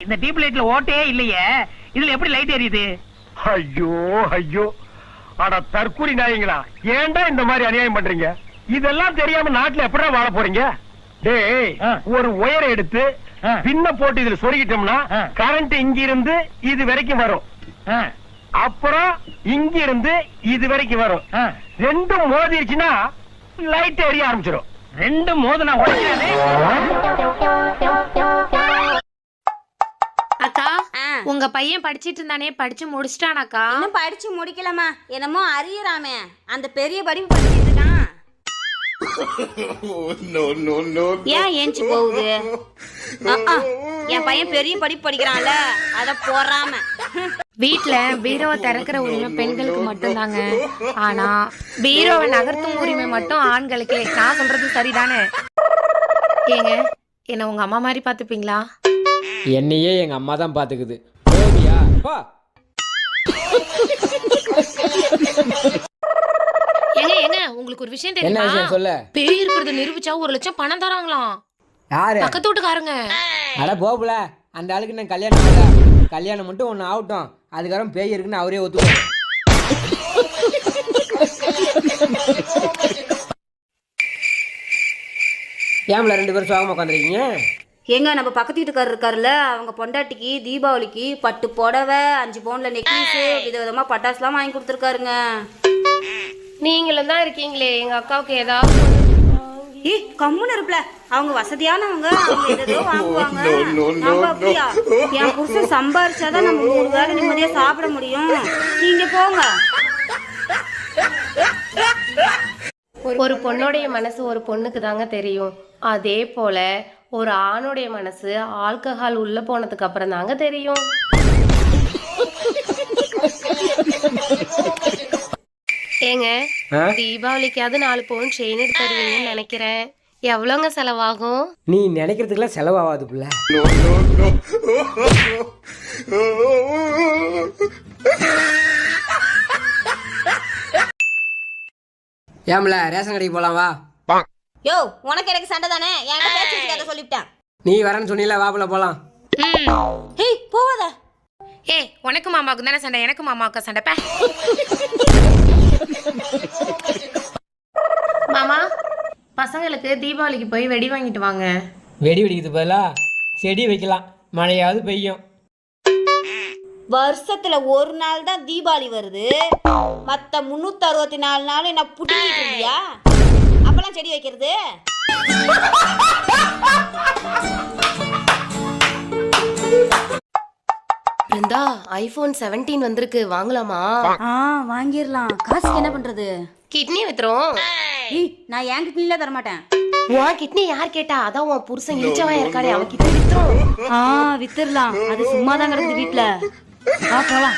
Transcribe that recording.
இந்த டியூப் லைட்ல ஓட்டையே இல்லையே இதுல எப்படி லைட் எரியுது ஐயோ ஐயோ அட தற்கூரி நாயங்களா ஏன்டா இந்த மாதிரி அநியாயம் பண்றீங்க இதெல்லாம் தெரியாம நாட்டுல எப்படிடா வாழ போறீங்க டேய். ஒரு ஒயரை எடுத்து. பின்ன போட்டு இதுல சொருகிட்டோம்னா. கரண்ட் இங்க இருந்து இது வரைக்கும் வரும் அப்புறம் இங்க இருந்து இது வரைக்கும் வரும். ரெண்டும் மோதிருச்சுன்னா லைட் எரிய ஆரம்பிச்சிடும் ரெண்டும் மோதுனா ஆ. உங்க பையன் படிச்சிட்டு இருந்தானே படிச்சு முடிச்சிட்டானாக்கா? இன்னும் படிச்சு முடிக்கலமா என்னமோ அறியறாமே. அந்த பெரிய படிப்பு படிச்சிட்டு இருக்கான். ஏன் ஏஞ்சி போகுது. என் பையன் பெரிய படிப்பு படிக்கிறான்ல அத போறாம. வீட்ல பீரோவை திறக்கிற உரிமை பெண்களுக்கு மட்டும்தாங்க. ஆனா பீரோவை நகர்த்தும் உரிமை மட்டும் ஆண்களுக்கே நான் சொல்றது சரிதானே? ஏங்க என்ன உங்க அம்மா மாதிரி பாத்துப்பீங்களா என்னையே எங்க அம்மா தான் பாத்துக்குது. போவியா போ. ஏங்க ஏங்க உங்களுக்கு ஒரு விஷயம் என்ன தெரியுமா? விஷயம் சொல்லு. பேய் இருக்கிறத நிரூபிச்சா ஒரு லட்சம் பணம் தராங்களாம். யாரு? பக்கத்து வீட்டுக்காரங்க. அட போப்புல அந்த ஆளுக்கு நான் கல்யாணம் ஆகல கல்யாணம் மட்டும் ஒன்று ஆகட்டும். அதுக்கப்புறம் பேய் இருக்குன்னு அவரே ஒத்துக்கணும் ஏம்ல ரெண்டு பேரும் சோகமா உட்காந்துருக்கீங்க எங்க நம்ம பக்கத்து வீட்டுக்காரர் இருக்காருல்ல அவங்க பொண்டாட்டிக்கு தீபாவளிக்கு பட்டு புடவை அஞ்சு பவுன்ல நெக்லஸ் விதவிதமா பட்டாசுலாம் வாங்கி கொடுத்துருக்காருங்க. நீங்களும் தான் இருக்கீங்களே எங்க அக்காவுக்கு ஏதாவது ஏ கம்முன்னு இருப்பல. அவங்க வசதியானவங்க அவங்க எதோ வாங்குவாங்க. நம்ம அப்படியா? என் புருஷன் சம்பாரிச்சாதான் நம்ம மூணு வேளை நிம்மதியா சாப்பிட முடியும். நீங்க போங்க. ஒரு பொண்ணுடைய மனசு ஒரு பொண்ணுக்கு தாங்க தெரியும். அதே போல ஒரு ஆணுடைய மனசு ஆல்கஹால் உள்ள போனதுக்கு அப்புறம் தாங்க தெரியும். ஏங்க? தீபாவளிக்காவது நாலு பவுன் செயின் எடுத்து தருவீங்கன்னு நினைக்கிறேன். எவ்வளோங்க செலவாகும்? நீ நினைக்கிறதுக்கெல்லாம் செலவாகாது புள்ள. ஏம்ல ரேஷன் கடைக்கு போலாம் வா. யோ உனக்கு எனக்கு சண்டை தானே? என்கிட்ட பேச்சு வச்சுக்காத சொல்லிவிட்டேன். நீ வரேன்னு சொன்னீல வாப்புல போலாம். ஹேய் போவாத. ஏ உனக்கு மாமாவுக்கு தானே சண்டை எனக்கு மாமாவுக்கு சண்டை பே. மாமா பசங்களுக்கு தீபாவளிக்கு போய் வெடி வாங்கிட்டு வாங்க. வெடி வெடிக்கிறது பதிலா செடி வைக்கலாம். மழையாவது பெய்யும். வருஷத்துல ஒரு நாள் தான் தீபாவளி வருது. மத்த முன்னூத்தி அறுபத்தி நாலு நாள் என்ன இருந்தியா? அப்பெல்லாம் செடி வைக்கிறது? பிருந்தா ஐபோன் 17 வந்திருக்கு. வாங்கலாமா? ஆ வாங்கிடலாம் காசுக்கு என்ன பண்றது? கிட்னி வித்துரும் ஏய் நான் என் கிட்னில தர மாட்டேன் உன் கிட்னி யார் கேட்டா? அதான் உன் புருஷன் இழிச்சவன் இருக்கானே. அவன் கிட்னி வித்துரும் ஆ வித்துடலாம் அது சும்மா தான் கிடக்குது வீட்டுல வா போலாம்.